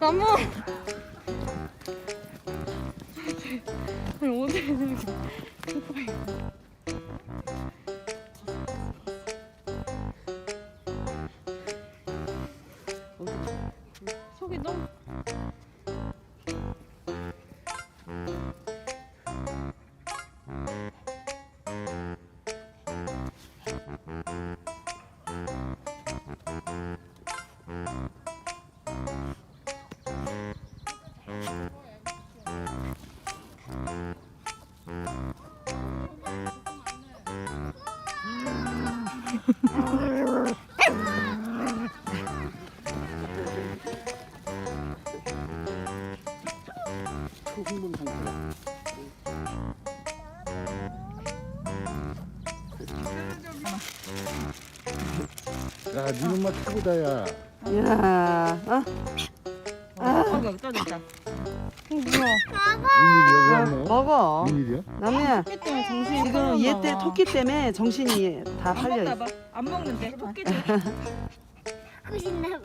나무. 아니 어디 있는 게? 속이 너무. 초흥문 상태라. 야, 니 엄마 최고다야. 야, 어? 아, 여기 떨어졌다. 뭐야? 웬일이야, 왜 엄마? 먹어. 웬일이야? 나무야, 토끼 때문에 정신이 지금 얘 때. 토끼 때문에 정신이 다 안 팔려 먹나 있어. 봐. 안 먹는데 토끼들. 하고 싶나 봐.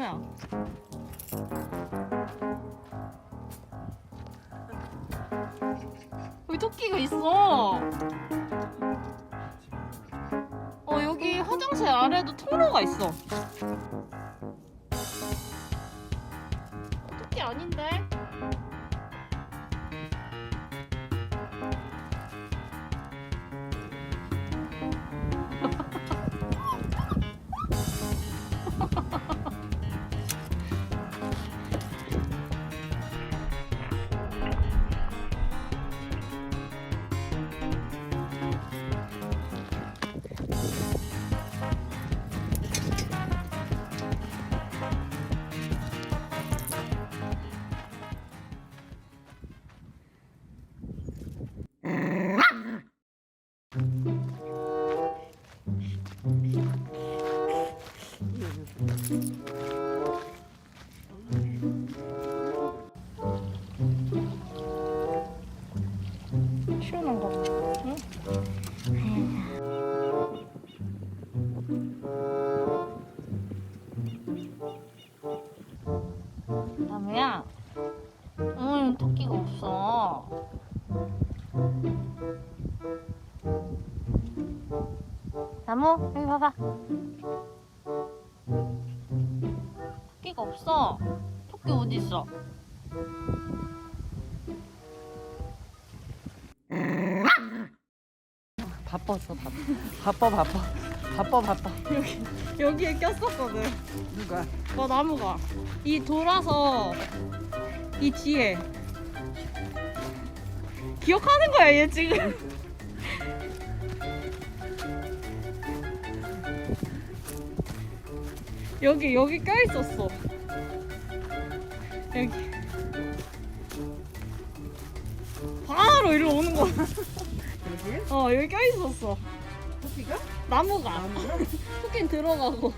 나무야. 여기 토끼가 있어. 어 여기 화장실 아래도 통로가 있어. 어, 토끼 아닌데? 시원한가 봐. 응? 나무야, 오늘 토끼가 없어. 나무, 여기 봐봐. 토끼가 없어. 토끼 어디 있어? 바빴어, 바빠. 바빠, 바빠. 바빠, 바빠. 여기에 꼈었거든. 누가? 뭐 나무가 이 돌아서 이 뒤에 기억하는 거야 얘 지금 여기 여기 껴 있었어 여기 바로 이리로 오는 거야 여기? 어 여기 껴 있었어. 토끼가? 나무가? 토끼는 들어가고